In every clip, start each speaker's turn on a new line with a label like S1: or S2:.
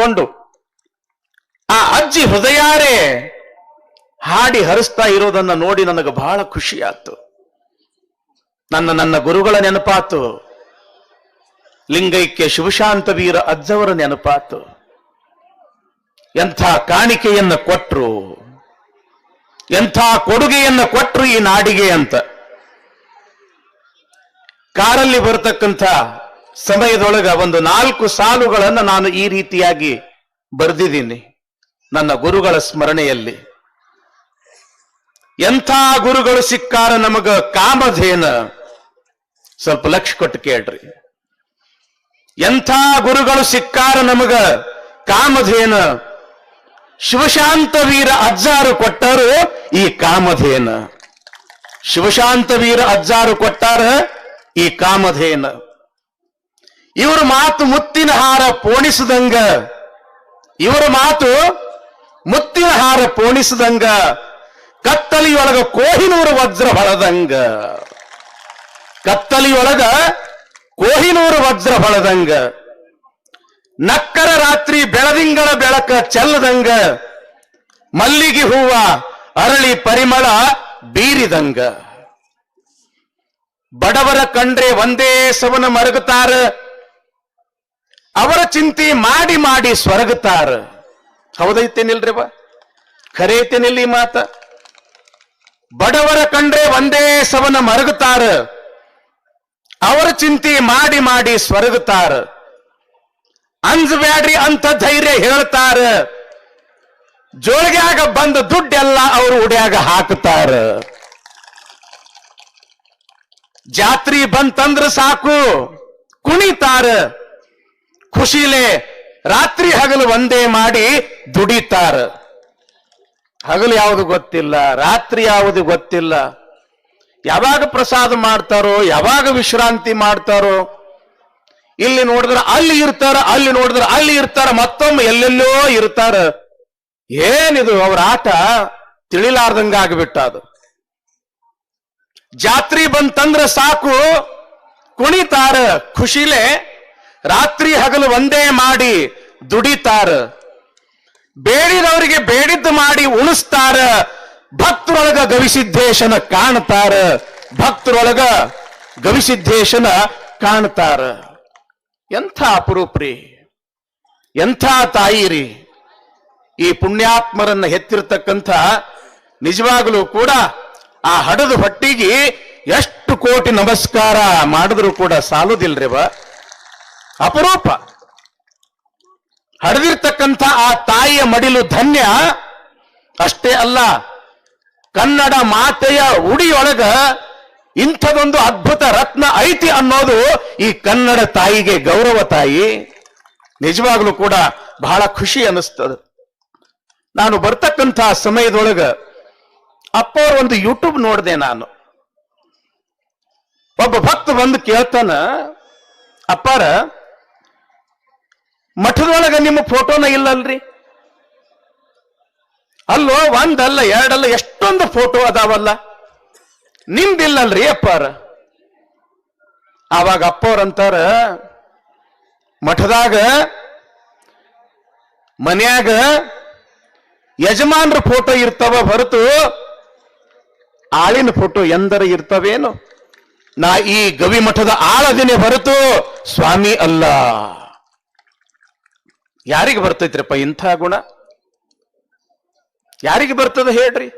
S1: ಕೂತ್ಕೊಂಡು ಆ ಅಜ್ಜಿ ಹೃದಯಾರೆ ಹಾಡಿ ಹರಿಸ್ತಾ ಇರೋದನ್ನ ನೋಡಿ ನನಗೆ ಬಹಳ ಖುಷಿ ಆಯ್ತು ನನ್ನ ನನ್ನ ಗುರುಗಳ ನೆನಪಾತು ಲಿಂಗೈಕ್ಯ ಶಿವಶಾಂತ ವೀರ ಅಜ್ಜವರ ನೆನಪಾತು ಎಂಥ ಕಾಣಿಕೆಯನ್ನ ಕೊಟ್ರು. ಎಂಥ ಕೊಡುಗೆಯನ್ನ ಕೊಟ್ರು ಈ ನಾಡಿಗೆ ಅಂತ. ಕಾರಲ್ಲಿ ಬರತಕ್ಕಂಥ ಸಮಯದೊಳಗ ಒಂದು ನಾಲ್ಕು ಸಾಲುಗಳನ್ನು ನಾನು ಈ ರೀತಿಯಾಗಿ ಬರೆದಿದ್ದೀನಿ. ನನ್ನ ಗುರುಗಳ ಸ್ಮರಣೆಯಲ್ಲಿ. ಎಂಥ ಗುರುಗಳು ಸಿಕ್ಕಾರ ನಮಗ ಕಾಮಧೇನ? ಸ್ವಲ್ಪ ಲಕ್ಷ ಕೊಟ್ಟು ಕೇಳ್ರಿ. ಎಂಥ ಗುರುಗಳು ಸಿಕ್ಕಾರ ನಮಗ ಕಾಮಧೇನ? ಶಿವಶಾಂತ ವೀರ ಅಜ್ಜಾರು ಕೊಟ್ಟರು ಈ ಕಾಮಧೇನ. ಶಿವಶಾಂತ ವೀರ ಅಜ್ಜಾರು ಕೊಟ್ಟಾರ ಈ ಕಾಮಧೇನ. ಇವ್ರ ಮಾತು ಮುತ್ತಿನ ಹಾರ ಪೋಣಿಸದಂಗ. ಇವರ ಮಾತು ಮುತ್ತಿನ ಹಾರ ಪೋಣಿಸದಂಗ. ಕತ್ತಲಿಯೊಳಗ ಕೋಹಿನೂರು ವಜ್ರ ಬಳದಂಗ. ಕತ್ತಲಿಯೊಳಗ ಕೋಹಿನೂರು ವಜ್ರ ಬಳದಂಗ. ನಕ್ಕರ ರಾತ್ರಿ ಬೆಳದಿಂಗಳ ಬೆಳಕ ಚೆಲ್ಲದಂಗ. ಮಲ್ಲಿಗೆ ಹೂವ ಅರಳಿ ಪರಿಮಳ ಬೀರಿದಂಗ. ಬಡವರ ಕಂಡ್ರೆ ಒಂದೇ ಸವನ ಮರಗುತ್ತಾರ. ಅವರ ಚಿಂತೆ ಮಾಡಿ ಮಾಡಿ ಸ್ವರ್ಗತಾರ ಹೌದೈತೇನಿಲ್ರಿ ಬಾ ಖರೆ ಐತೇನಿಲ್ಲ ಈ ಮಾತ? ಬಡವರ ಕಂಡ್ರೆ ಒಂದೇ ಸವನ ಮರಗುತ್ತಾರ. ಅವರ ಚಿಂತೆ ಮಾಡಿ ಮಾಡಿ ಸ್ವರಗುತ್ತಾರ. ಅಂಜಬ್ಯಾಡ್ರಿ ಅಂತ ಧೈರ್ಯ ಹೇಳ್ತಾರ. ಜೋಳಿಗ್ಯಾಗ ಬಂದ ದುಡ್ಡೆಲ್ಲ ಅವರು ಉಡ್ಯಾಗ ಹಾಕ್ತಾರ ಜಾತ್ರಿ ಬಂತಂದ್ರ ಸಾಕು, ಕುಣಿತಾರ. ಖುಷಿಲೆ ರಾತ್ರಿ ಹಗಲು ಒಂದೇ ಮಾಡಿ ದುಡಿತಾರ. ಹಗಲು ಯಾವುದು ಗೊತ್ತಿಲ್ಲ, ರಾತ್ರಿ ಯಾವುದು ಗೊತ್ತಿಲ್ಲ. ಯಾವಾಗ ಪ್ರಸಾದ ಮಾಡ್ತಾರೋ, ಯಾವಾಗ ವಿಶ್ರಾಂತಿ ಮಾಡ್ತಾರೋ, ಇಲ್ಲಿ ನೋಡಿದ್ರೆ ಅಲ್ಲಿ ಇರ್ತಾರ, ಅಲ್ಲಿ ನೋಡಿದ್ರೆ ಅಲ್ಲಿ ಇರ್ತಾರ, ಮತ್ತೊಮ್ಮೆ ಎಲ್ಲೆಲ್ಲೋ ಇರ್ತಾರ. ಏನಿದು ಅವ್ರ ಆಟ? ತಿಳಿಲಾರ್ದಂಗ ಆಗ್ಬಿಟ್ಟದು. ಜಾತ್ರಿ ಬಂತಂದ್ರೆ ಸಾಕು, ಕುಣಿತಾರ, ಖುಷಿಲೆ ರಾತ್ರಿ ಹಗಲು ಒಂದೇ ಮಾಡಿ ದುಡಿತಾರ. ಬೇಡಿದವರಿಗೆ ಬೇಡಿದ್ದು ಮಾಡಿ ಉಣಿಸ್ತಾರ. ಭಕ್ತರೊಳಗ ಗವಿಸಿದ್ದೇಶನ ಕಾಣ್ತಾರ. ಭಕ್ತರೊಳಗ ಗವಿಸಿದ್ದೇಶನ ಕಾಣ್ತಾರ. ಎಂಥ ಅಪರೂಪ್ರಿ. ಎಂಥ ತಾಯಿರಿ. ಈ ಪುಣ್ಯಾತ್ಮರನ್ನ ಹೆತ್ತಿರ್ತಕ್ಕಂಥ ನಿಜವಾಗಲೂ ಕೂಡ ಆ ಹಡದ ಹೊಟ್ಟಿಗೆ ಎಷ್ಟು ಕೋಟಿ ನಮಸ್ಕಾರ ಮಾಡಿದ್ರು ಕೂಡ ಸಾಲುದಿಲ್ರಿವ ಅಪರೂಪ. ಹಡೆದಿರ್ತಕ್ಕಂಥ ಆ ತಾಯಿಯ ಮಡಿಲು ಧನ್ಯ. ಅಷ್ಟೇ ಅಲ್ಲ, ಕನ್ನಡ ಮಾತೆಯ ಉಡಿಯೊಳಗ ಇಂಥದೊಂದು ಅದ್ಭುತ ರತ್ನ ಐತಿ ಅನ್ನೋದು ಈ ಕನ್ನಡ ತಾಯಿಗೆ ಗೌರವ ತಾಯಿ. ನಿಜವಾಗ್ಲೂ ಕೂಡ ಬಹಳ ಖುಷಿ ಅನ್ನಿಸ್ತದೆ. ನಾನು ಬರ್ತಕ್ಕಂಥ ಸಮಯದೊಳಗ ಅಪ್ಪ ಒಂದು ಯೂಟ್ಯೂಬ್ ನೋಡಿದೆ ನಾನು. ಒಬ್ಬ ಭಕ್ತ ಬಂದು ಕೇಳ್ತಾನ, ಅಪ್ಪಾರ ಮಠದೊಳಗ ನಿಮ್ಮ ಫೋಟೋನ ಇಲ್ಲಲ್ರಿ? ಅಲ್ಲೋ, ಒಂದಲ್ಲ, ಎರಡಲ್ಲ, ಎಷ್ಟೊಂದು ಫೋಟೋ ಅದಾವಲ್ಲ? ನಿಮ್ದಿಲ್ಲಲ್ರಿ ಅಪ್ಪಾರ. ಆವಾಗ ಅಪ್ಪವ್ರಂತಾರ ಮಠದಾಗ ಮನ್ಯಾಗ ಯಜಮಾನ್ರ ಫೋಟೋ ಇರ್ತಾವ ಹೊರತು ಆಳಿನ ಫೋಟೋ ಎಂದರ ಇರ್ತವೇನು? ನಾ ಈ ಗವಿ ಮಠದ ಆಳದಿನೇ ಹೊರತು ಸ್ವಾಮಿ ಅಲ್ಲ. ಯಾರಿಗೆ ಬರ್ತೈತ್ರಿಪ್ಪ ಇಂಥ ಗುಣ? ಯಾರಿಗೆ ಬರ್ತದ ಹೇಳ್ರಿ?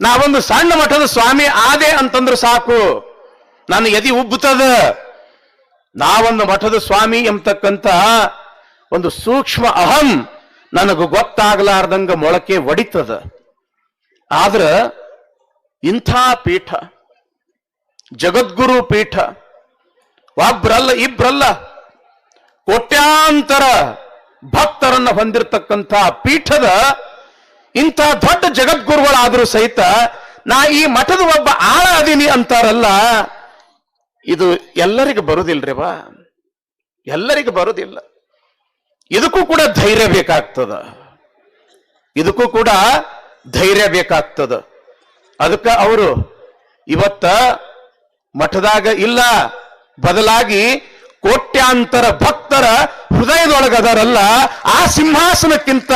S1: ನಾವೊಂದು ಸಣ್ಣ ಮಠದ ಸ್ವಾಮಿ ಆದೆ ಅಂತಂದ್ರೆ ಸಾಕು. ನನ್ನ ಎದಿ ಉಬ್ಬುತ್ತದ. ನಾವೊಂದು ಮಠದ ಸ್ವಾಮಿ ಎಂಬತಕ್ಕಂತ ಒಂದು ಸೂಕ್ಷ್ಮ ಅಹಂ ನನಗೆ ಗೊತ್ತಾಗಲಾರ್ದಂಗ ಮೊಳಕೆ ಒಡಿತದ. ಆದ್ರ ಇಂಥ ಪೀಠ, ಜಗದ್ಗುರು ಪೀಠ, ಒಬ್ರಲ್ಲ ಇಬ್ರಲ್ಲ ಕೋಟ್ಯಾಂತರ ಭಕ್ತರನ್ನು ಹೊಂದಿರತಕ್ಕಂಥ ಪೀಠದ ಇಂಥ ದೊಡ್ಡ ಜಗದ್ಗುರುಗಳಾದರೂ ಸಹಿತ ನಾ ಈ ಮಠದ ಒಬ್ಬ ಆಳ ಅದೀನಿ ಅಂತಾರಲ್ಲ, ಇದು ಎಲ್ಲರಿಗೂ ಬರುದಿಲ್ರಿ ಬಾ. ಎಲ್ಲರಿಗೂ ಬರುದಿಲ್ಲ. ಇದಕ್ಕೂ ಕೂಡ ಧೈರ್ಯ ಬೇಕಾಗ್ತದ. ಇದಕ್ಕೂ ಕೂಡ ಧೈರ್ಯ ಬೇಕಾಗ್ತದ. ಅದಕ್ಕೆ ಅವರು ಇವತ್ತ ಮಠದಾಗ ಇಲ್ಲ, ಬದಲಾಗಿ ಕೋಟ್ಯಾಂತರ ಭಕ್ತರ ಹೃದಯದೊಳಗದರಲ್ಲ, ಆ ಸಿಂಹಾಸನಕ್ಕಿಂತ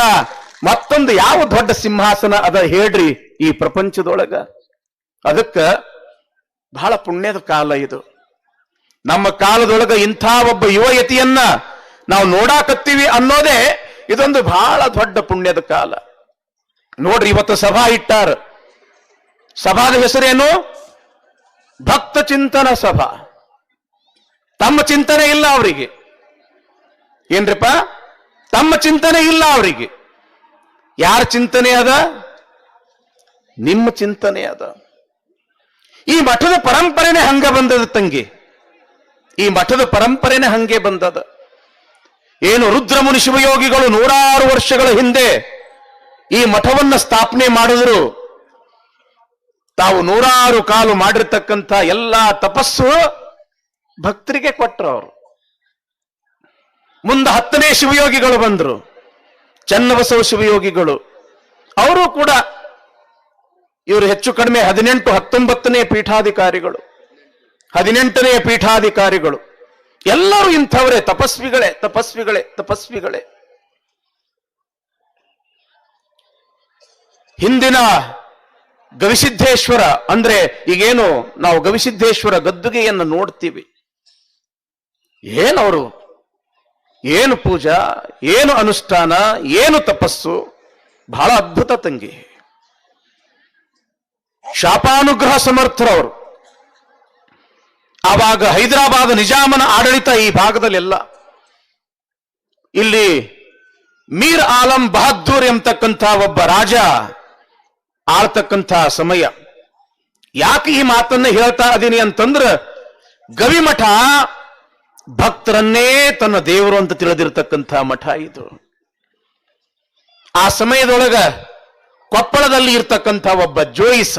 S1: ಮತ್ತೊಂದು ಯಾವ ದೊಡ್ಡ ಸಿಂಹಾಸನ ಅದ ಹೇಳ್ರಿ ಈ ಪ್ರಪಂಚದೊಳಗ? ಅದಕ್ಕ ಬಹಳ ಪುಣ್ಯದ ಕಾಲ ಇದು. ನಮ್ಮ ಕಾಲದೊಳಗ ಇಂಥ ಒಬ್ಬ ಯುವಯತಿಯನ್ನ ನಾವು ನೋಡಾಕತ್ತೀವಿ ಅನ್ನೋದೇ ಇದೊಂದು ಬಹಳ ದೊಡ್ಡ ಪುಣ್ಯದ ಕಾಲ. ನೋಡ್ರಿ ಇವತ್ತು ಸಭಾ ಇಟ್ಟಾರ. ಸಭಾದ ಹೆಸರೇನು? ಭಕ್ತ ಚಿಂತನ ಸಭಾ. ತಮ್ಮ ಚಿಂತನೆ ಇಲ್ಲ ಅವರಿಗೆ. ಏನ್ರಿಪ್ಪ? ತಮ್ಮ ಚಿಂತನೆ ಇಲ್ಲ ಅವರಿಗೆ. ಯಾರ ಚಿಂತನೆ ಅದ? ನಿಮ್ಮ ಚಿಂತನೆ ಅದ. ಈ ಮಠದ ಪರಂಪರೆನೆ ಹಂಗ ಬಂದದ ತಂಗಿ. ಈ ಮಠದ ಪರಂಪರೆನೇ ಹಂಗೆ ಬಂದದ. ಏನು ರುದ್ರಮುನಿ ಶಿವಯೋಗಿಗಳು ನೂರಾರು ವರ್ಷಗಳ ಹಿಂದೆ ಈ ಮಠವನ್ನ ಸ್ಥಾಪನೆ ಮಾಡಿದ್ರು. ತಾವು ನೂರಾರು ಕಾಲು ಮಾಡಿರ್ತಕ್ಕಂಥ ಎಲ್ಲಾ ತಪಸ್ಸು ಭಕ್ತರಿಗೆ ಕೊಟ್ಟರು ಅವರು. ಮುಂದೆ ಹತ್ತನೇ ಶಿವಯೋಗಿಗಳು ಬಂದರು. ಚನ್ನಬಸವ ಶಿವಯೋಗಿಗಳು. ಅವರು ಕೂಡ ಇವರು ಹೆಚ್ಚು ಕಡಿಮೆ ಹದಿನೆಂಟು, ಹತ್ತೊಂಬತ್ತನೇ ಪೀಠಾಧಿಕಾರಿಗಳು. ಹದಿನೆಂಟನೇ ಪೀಠಾಧಿಕಾರಿಗಳು. ಎಲ್ಲರೂ ಇಂಥವರೇ, ತಪಸ್ವಿಗಳೇ ತಪಸ್ವಿಗಳೇ ತಪಸ್ವಿಗಳೇ. ಹಿಂದಿನ ಗವಿಸಿದ್ದೇಶ್ವರ ಅಂದ್ರೆ ಈಗೇನು ನಾವು ಗವಿಸಿದ್ದೇಶ್ವರ ಗದ್ದುಗೆಯನ್ನು ನೋಡ್ತೀವಿ. ಏನವರು? ಏನು ಪೂಜಾ? ಏನು ಅನುಷ್ಠಾನ? ಏನು ತಪಸ್ಸು? ಬಹಳ ಅದ್ಭುತ ತಂಗಿ. ಶಾಪಾನುಗ್ರಹ ಸಮರ್ಥರವರು. ಆವಾಗ ಹೈದರಾಬಾದ್ ನಿಜಾಮನ ಆಡಳಿತ ಈ ಭಾಗದಲ್ಲೆಲ್ಲ. ಇಲ್ಲಿ ಮೀರ್ ಆಲಂ ಬಹದ್ದೂರ್ ಎಂಬತಕ್ಕಂಥ ಒಬ್ಬ ರಾಜ ಆಳ್ತಕ್ಕಂಥ ಸಮಯ. ಯಾಕೆ ಈ ಮಾತನ್ನ ಹೇಳ್ತಾ ಇದ್ದೀನಿ ಅಂತಂದ್ರ ಗವಿಮಠ ಭಕ್ತರನ್ನೇ ತನ್ನ ದೇವರು ಅಂತ ತಿಳಿದಿರತಕ್ಕಂಥ ಮಠ ಇದು. ಆ ಸಮಯದೊಳಗ ಕೊಪ್ಪಳದಲ್ಲಿ ಇರ್ತಕ್ಕಂಥ ಒಬ್ಬ ಜೋಯಿಸ,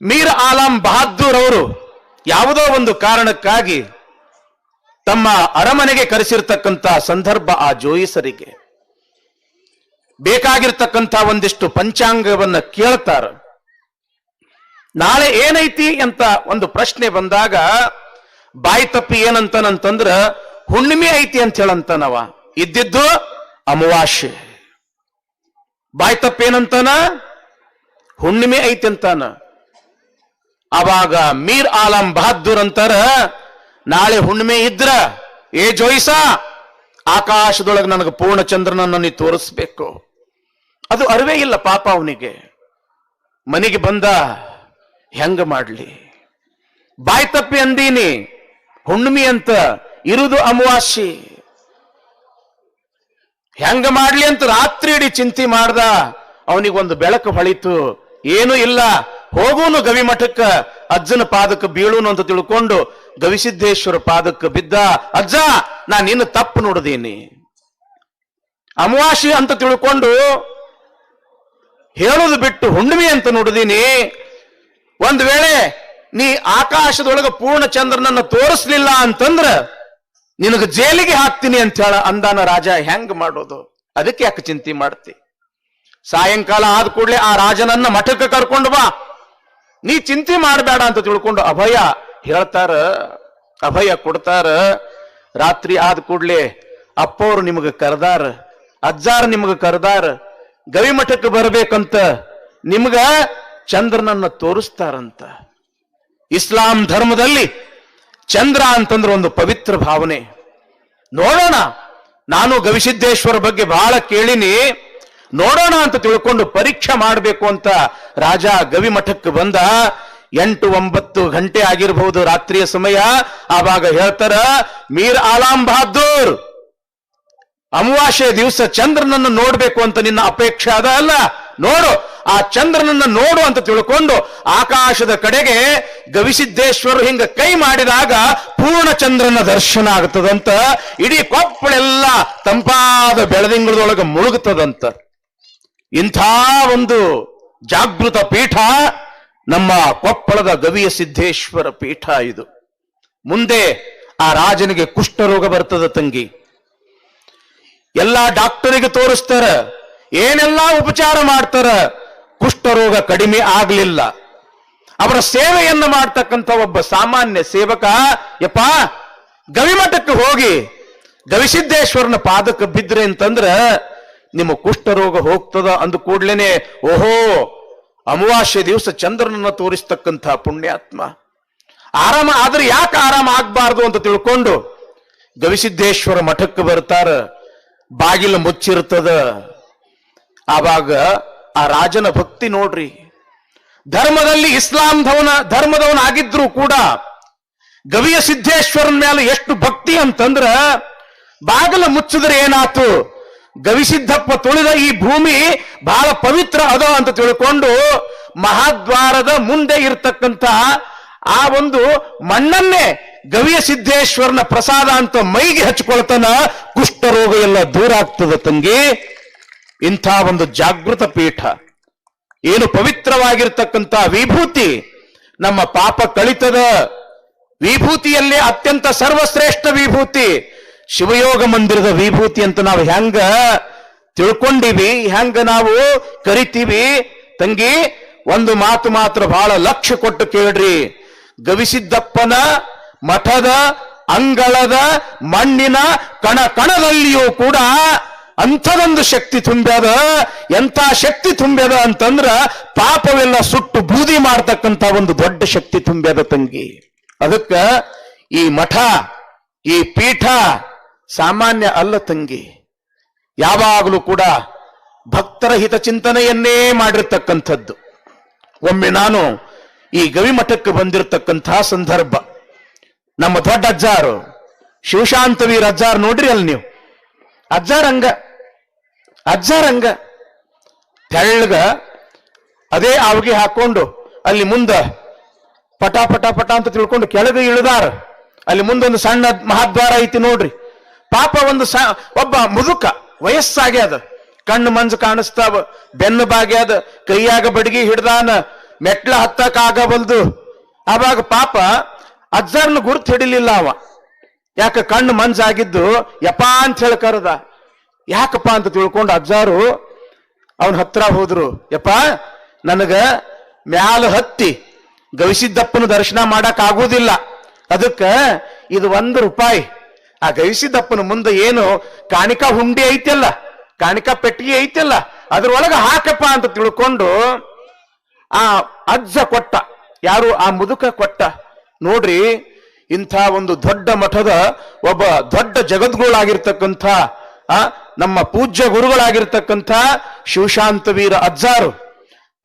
S1: ಮೀರ್ ಆಲಂ ಬಹದ್ದೂರ್ ಅವರು ಯಾವುದೋ ಒಂದು ಕಾರಣಕ್ಕಾಗಿ ತಮ್ಮ ಅರಮನೆಗೆ ಕರೆಸಿರ್ತಕ್ಕಂಥ ಸಂದರ್ಭ ಆ ಜೋಯಿಸರಿಗೆ. ಬೇಕಾಗಿರ್ತಕ್ಕಂಥ ಒಂದಿಷ್ಟು ಪಂಚಾಂಗವನ್ನು ಕೇಳ್ತಾರ. ನಾಳೆ ಏನೈತಿ ಅಂತ ಒಂದು ಪ್ರಶ್ನೆ ಬಂದಾಗ, ಬಾಯಿ ತಪ್ಪಿ ಏನಂತನಂತಂದ್ರ ಹುಣ್ಣಿಮೆ ಐತಿ ಅಂತ ಹೇಳಂತನವ. ಇದ್ದಿದ್ದು ಅಮಾವಾಸ್ಯೆ. ಬಾಯಿ ತಪ್ಪೇನಂತಾನ ಹುಣ್ಣಿಮೆ ಐತಿ ಅಂತಾನ. ಅವಾಗ ಮೀರ್ ಆಲಂ ಬಹದ್ದೂರ್ ಅಂತಾರ, ನಾಳೆ ಹುಣ್ಣಿಮೆ ಇದ್ರ, ಏ ಜೋಯಿಸ, ಆಕಾಶದೊಳಗೆ ನನಗೆ ಪೂರ್ಣ ಚಂದ್ರನನ್ನು ನೀ ತೋರಿಸ್ಬೇಕು. ಅದು ಅರಿವೇ ಇಲ್ಲ ಪಾಪ ಅವನಿಗೆ. ಮನೆಗೆ ಬಂದ ಹೆಂಗ ಮಾಡ್ಲಿ? ಬಾಯ್ ತಪ್ಪಿ ಅಂದೀನಿ, ಹುಣ್ಣಿಮೆ ಅಂತ ಇರುದು ಅಮಾವಾಸಿ ಹೆಂಗ ಮಾಡ್ಲಿ ಅಂತ ರಾತ್ರಿ ಇಡೀ ಚಿಂತೆ ಮಾಡ್ದ, ಅವನಿಗೊಂದು ಬೆಳಕು ಹೊಳಿತು. ಏನು ಇಲ್ಲ. ಹೋಗೂನು ಗವಿಮಠಕ್ಕ ಅಜ್ಜನ ಪಾದಕ್ಕೆ ಬೀಳೂನು ಅಂತ ತಿಳ್ಕೊಂಡು ಗವಿಸಿದ್ದೇಶ್ವರ ಪಾದಕ್ಕೆ ಬಿದ್ದ, ಅಜ್ಜ, ನಾ ನಿನ್ನ ತಪ್ಪು ನೋಡಿದೀನಿ. ಅಮಾವಾಸಿ ಅಂತ ತಿಳ್ಕೊಂಡು ಹೇಳೋದು ಬಿಟ್ಟು ಹುಣ್ಣಿಮೆ ಅಂತ ನೋಡಿದೀನಿ. ಒಂದ್ ವೇಳೆ ನೀ ಆಕಾಶದೊಳಗೆ ಪೂರ್ಣ ಚಂದ್ರನನ್ನು ತೋರಿಸ್ಲಿಲ್ಲ ಅಂತಂದ್ರ ನಿನಗ ಜೈಲಿಗೆ ಹಾಕ್ತೀನಿ ಅಂತ ಹೇಳ ಅಂದಾನ ರಾಜ, ಹೆಂಗ್ ಮಾಡೋದು? ಅದಕ್ಕೆ ಯಾಕೆ ಚಿಂತೆ ಮಾಡ್ತಿ? ಸಾಯಂಕಾಲ ಆದ ಕೂಡಲೇ ಆ ರಾಜನನ್ನ ಮಠಕ್ಕೆ ಕರ್ಕೊಂಡು ಬಾ. ನೀ ಚಿಂತೆ ಮಾಡಬೇಡ ಅಂತ ತಿಳ್ಕೊಂಡು ಅಭಯ ಹೇಳ್ತಾರ, ಅಭಯ ಕೊಡ್ತಾರ. ರಾತ್ರಿ ಆದ ಕೂಡಲೇ ಅಪ್ಪವ್ರು ನಿಮಗೆ ಕರೆದಾರ, ಅಜ್ಜಾರ ನಿಮಗೆ ಕರೆದಾರ. ಗವಿಮಠಕ್ಕೆ ಬರ್ಬೇಕಂತ ನಿಮ್ಗ ಚಂದ್ರನನ್ನ ತೋರಿಸ್ತಾರಂತ. ಇಸ್ಲಾಂ ಧರ್ಮದಲ್ಲಿ ಚಂದ್ರ ಅಂತಂದ್ರೆ ಒಂದು ಪವಿತ್ರ ಭಾವನೆ. ನೋಡೋಣ, ನಾನು ಗವಿಸಿದ್ದೇಶ್ವರ ಬಗ್ಗೆ ಬಹಳ ಕೇಳಿನಿ. ನೋಡೋಣ ಅಂತ ತಿಳ್ಕೊಂಡು ಪರೀಕ್ಷೆ ಮಾಡಬೇಕು ಅಂತ ರಾಜ ಗವಿಮಠಕ್ಕೆ ಬಂದ. ಎಂಟು ಒಂಬತ್ತು ಗಂಟೆ ಆಗಿರಬಹುದು ರಾತ್ರಿಯ ಸಮಯ. ಆವಾಗ ಹೇಳ್ತಾರ, ಮೀರ್ ಆಲಾಂ ಬಹದ್ದೂರ್, ಅಮಾವಾಸ್ಯ ದಿವಸ ಚಂದ್ರನನ್ನು ನೋಡ್ಬೇಕು ಅಂತ ನಿನ್ನ ಅಪೇಕ್ಷೆ ಅದ ಅಲ್ಲ? ನೋಡು, ಆ ಚಂದ್ರನನ್ನ ನೋಡು ಅಂತ ತಿಳ್ಕೊಂಡು ಆಕಾಶದ ಕಡೆಗೆ ಗವಿಸಿದ್ದೇಶ್ವರರು ಹಿಂಗ ಕೈ ಮಾಡಿದಾಗ ಪೂರ್ಣ ಚಂದ್ರನ ದರ್ಶನ ಆಗ್ತದಂತ, ಇಡೀ ಕೊಪ್ಪಳೆಲ್ಲ ತಂಪಾದ ಬೆಳದಿಂಗಳದೊಳಗೆ ಮುಳುಗುತ್ತದಂತ. ಇಂಥ ಒಂದು ಜಾಗೃತ ಪೀಠ ನಮ್ಮ ಕೊಪ್ಪಳದ ಗವಿಯ ಸಿದ್ದೇಶ್ವರ ಪೀಠ ಇದು. ಮುಂದೆ ಆ ರಾಜನಿಗೆ ಕುಷ್ಠರೋಗ ಬರ್ತದ ತಂಗಿ. ಎಲ್ಲಾ ಡಾಕ್ಟರಿಗೆ ತೋರಿಸ್ತಾರ ಏನೆಲ್ಲಾ ಉಪಚಾರ ಮಾಡ್ತಾರ? ಕುಷ್ಠರೋಗ ಕಡಿಮೆ ಆಗ್ಲಿಲ್ಲ. ಅವರ ಸೇವೆಯನ್ನ ಮಾಡ್ತಕ್ಕಂಥ ಒಬ್ಬ ಸಾಮಾನ್ಯ ಸೇವಕ, ಯಪ್ಪ, ಗವಿಮಠಕ್ಕೆ ಹೋಗಿ ಗವಿಸಿದ್ದೇಶ್ವರನ ಪಾದಕ್ಕೆ ಬಿದ್ರೆ ಅಂತಂದ್ರ ನಿಮ್ಮ ಕುಷ್ಠರೋಗ ಹೋಗ್ತದ ಅಂದ ಕೂಡ್ಲೇನೆ, ಓಹೋ, ಅಮಾವಾಸ್ಯ ದಿವಸ ಚಂದ್ರನನ್ನ ತೋರಿಸ್ತಕ್ಕಂಥ ಪುಣ್ಯಾತ್ಮ. ಆರಾಮ, ಆದ್ರೆ ಯಾಕೆ ಆರಾಮ ಆಗ್ಬಾರ್ದು ಅಂತ ತಿಳ್ಕೊಂಡು ಗವಿಸಿದ್ದೇಶ್ವರ ಮಠಕ್ಕೆ ಬರ್ತಾರ. ಬಾಗಿಲು ಮುಚ್ಚಿರ್ತದ. ಆವಾಗ ಆ ರಾಜನ ಭಕ್ತಿ ನೋಡ್ರಿ. ಧರ್ಮದಲ್ಲಿ ಇಸ್ಲಾಂ ಧವನ ಧರ್ಮದವನ ಆಗಿದ್ರು ಕೂಡ ಗವಿಯ ಸಿದ್ದೇಶ್ವರನ ಮೇಲೆ ಎಷ್ಟು ಭಕ್ತಿ ಅಂತಂದ್ರ ಬಾಗಲ ಮುಚ್ಚಿದ್ರೆ ಏನಾತು? ಗವಿಸಿದ್ದಪ್ಪ ತುಳಿದ ಈ ಭೂಮಿ ಬಹಳ ಪವಿತ್ರ ಅದ ಅಂತ ತಿಳ್ಕೊಂಡು ಮಹಾದ್ವಾರದ ಮುಂದೆ ಇರ್ತಕ್ಕಂತ ಆ ಒಂದು ಮಣ್ಣನ್ನೇ ಗವಿಯ ಸಿದ್ದೇಶ್ವರನ ಪ್ರಸಾದ ಅಂತ ಮೈಗೆ ಹಚ್ಕೊಳ್ತಾನ, ಕುಷ್ಠರೋಗ ಎಲ್ಲ ದೂರ ಆಗ್ತದ ತಂಗಿ. ಇಂಥ ಒಂದು ಜಾಗೃತ ಪೀಠ, ಏನು ಪವಿತ್ರವಾಗಿರ್ತಕ್ಕಂಥ ವಿಭೂತಿ, ನಮ್ಮ ಪಾಪ ಕಳಿತದ ವಿಭೂತಿಯಲ್ಲೇ ಅತ್ಯಂತ ಸರ್ವಶ್ರೇಷ್ಠ ವಿಭೂತಿ, ಶಿವಯೋಗ ಮಂದಿರದ ವಿಭೂತಿ ಅಂತ ನಾವು ಹೆಂಗ ತಿಳ್ಕೊಂಡಿವಿ, ಹೆಂಗ ನಾವು ಕರಿತೀವಿ. ತಂಗಿ, ಒಂದು ಮಾತು ಮಾತ್ರ ಬಹಳ ಲಕ್ಷ್ಯ ಕೊಟ್ಟು ಕೇಳ್ರಿ. ಗವಿಸಿದ್ದಪ್ಪನ ಮಠದ, ಅಂಗಳದ, ಮಣ್ಣಿನ ಕಣ ಕಣದಲ್ಲಿಯೂ ಕೂಡ ಅಂಥದೊಂದು ಶಕ್ತಿ ತುಂಬ್ಯದ, ಎಂಥ ಶಕ್ತಿ ತುಂಬ್ಯದ ಅಂತಂದ್ರ ಪಾಪವೆಲ್ಲ ಸುಟ್ಟು ಬೂದಿ ಮಾಡ್ತಕ್ಕಂಥ ಒಂದು ದೊಡ್ಡ ಶಕ್ತಿ ತುಂಬ್ಯದ ತಂಗಿ. ಅದಕ್ಕ ಈ ಮಠ, ಈ ಪೀಠ ಸಾಮಾನ್ಯ ಅಲ್ಲ ತಂಗಿ. ಯಾವಾಗಲೂ ಕೂಡ ಭಕ್ತರ ಹಿತಚಿಂತನೆಯನ್ನೇ ಮಾಡಿರ್ತಕ್ಕಂಥದ್ದು. ಒಮ್ಮೆ ನಾನು ಈ ಗವಿಮಠಕ್ಕೆ ಬಂದಿರತಕ್ಕಂತಹ ಸಂದರ್ಭ. ನಮ್ಮ ದೊಡ್ಡ ಅಜ್ಜಾರು, ಶಿವಶಾಂತವೀರ್ ಅಜ್ಜಾರ್ ನೋಡ್ರಿ ಅಲ್ಲಿ ನೀವು. ಅಜ್ಜಾರಂಗ ಅಜ್ಜಾರಂಗ ತೆಳ್ಳಗ ಅದೇ ಅವಗೆ ಹಾಕೊಂಡು ಅಲ್ಲಿ ಮುಂದ ಪಟ ಪಟ ಪಟ ಅಂತ ತಿಳ್ಕೊಂಡು ಕೆಳಗೆ ಇಳಿದಾರ. ಅಲ್ಲಿ ಮುಂದೊಂದು ಸಣ್ಣ ಮಹಾದ್ವಾರ ಐತಿ ನೋಡ್ರಿ. ಪಾಪ ಒಂದು ಒಬ್ಬ ಮುದುಕ ವಯಸ್ಸಾಗ್ಯದ ಕಣ್ಣು ಮಂಜು ಕಾಣಿಸ್ತಾವ, ಬೆನ್ನು ಬಾಗ್ಯದ ಕೈಯಾಗ ಬಡಗಿ ಹಿಡ್ದಾನ, ಮೆಟ್ಲ ಹತ್ತಕ್ ಆಗಬಲ್ದು ಆವಾಗ ಪಾಪ ಅಜ್ಜಾರ್ನ ಗುರ್ತು ಹಿಡಿಲಿಲ್ಲ ಅವ. ಯಾಕ ಕಣ್ಣು ಮಂಜಾಗಿದ್ದು, ಯಪಾ ಅಂತ ಹೇಳಿ ಕರೆದ. ಯಾಕಪ್ಪ ಅಂತ ತಿಳ್ಕೊಂಡು ಅಜ್ಜಾರು, ಅವನ ಹತ್ರ ಹೋದ್ರು. ಯಪ್ಪ, ನನಗ ಮ್ಯಾಲ ಹತ್ತಿ ಗವಿಸಿದ್ದಪ್ಪನ ದರ್ಶನ ಮಾಡಕ್ ಆಗುವುದಿಲ್ಲ ಅದಕ್ಕ ಇದು ಒಂದು ರೂಪಾಯಿ. ಆ ಗವಿಸಿದ್ದಪ್ಪನ ಮುಂದೆ ಏನು ಕಾಣಿಕಾ ಹುಂಡಿ ಐತಲ್ಲ, ಕಾಣಿಕಾ ಪೆಟ್ಟಿಗೆ ಐತಲ್ಲ, ಅದ್ರೊಳಗೆ ಹಾಕಪ್ಪ ಅಂತ ತಿಳ್ಕೊಂಡು ಆ ಅಜ್ಜ ಕೊಟ್ಟ. ಯಾರು ಆ ಮುದುಕ ಕೊಟ್ಟ. ನೋಡ್ರಿ, ಇಂಥ ಒಂದು ದೊಡ್ಡ ಮಠದ ಒಬ್ಬ ದೊಡ್ಡ ಜಗದ್ಗುಳಾಗಿರ್ತಕ್ಕಂಥ, ಆ ನಮ್ಮ ಪೂಜ್ಯ ಗುರುಗಳಾಗಿರ್ತಕ್ಕಂಥ ಶಿವಶಾಂತ ವೀರ ಅಜ್ಜಾರು,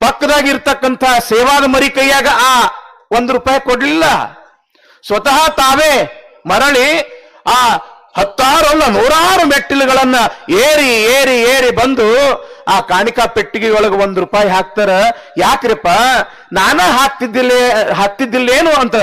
S1: ಪಕ್ಕದಾಗಿರ್ತಕ್ಕಂಥ ಸೇವಾದ ಮರಿ ಕೈಯಾಗ ಆ ಒಂದು ರೂಪಾಯಿ ಕೊಡ್ಲಿಲ್ಲ. ಸ್ವತಃ ತಾವೇ ಮರಳಿ ಆ ಹತ್ತಾರು ಅಲ್ಲ ನೂರಾರು ಮೆಟ್ಟಿಲುಗಳನ್ನ ಏರಿ ಏರಿ ಏರಿ ಬಂದು ಆ ಕಾಣಿಕಾ ಪೆಟ್ಟಿಗೆಯೊಳಗೆ ಒಂದು ರೂಪಾಯಿ ಹಾಕ್ತಾರ. ಯಾಕ್ರಿಪ್ಪ? ನಾನ ಹಾಕ್ತಿದ್ದಿಲ್ಲ, ಹಾಕ್ತಿದ್ದಿಲ್ಲೇನು ಅಂತ